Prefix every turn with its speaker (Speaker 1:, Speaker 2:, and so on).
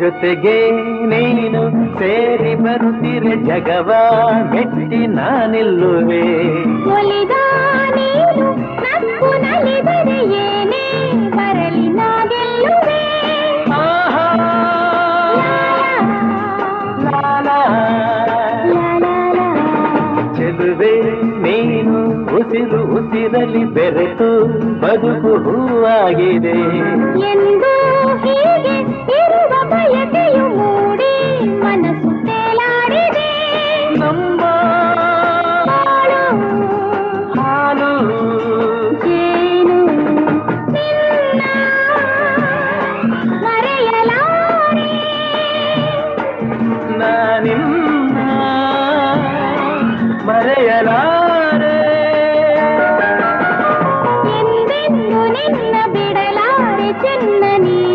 Speaker 1: ಜೊತೆಗೆ ನೀನು ಸೇರಿ ಬರುತ್ತಿರೆ ಜಗವ ಮೆಟ್ಟಿ ನಾನಿಲ್ಲುವೆ. ಚೆಲುವೆ ನೀನು ಉಸಿರು ಉಸಿರಲಿ ಬೆರೆತು ಬದುಕು ಹೂವಾಗಿದೆ.
Speaker 2: చిన్న బిడలారి చిన్నని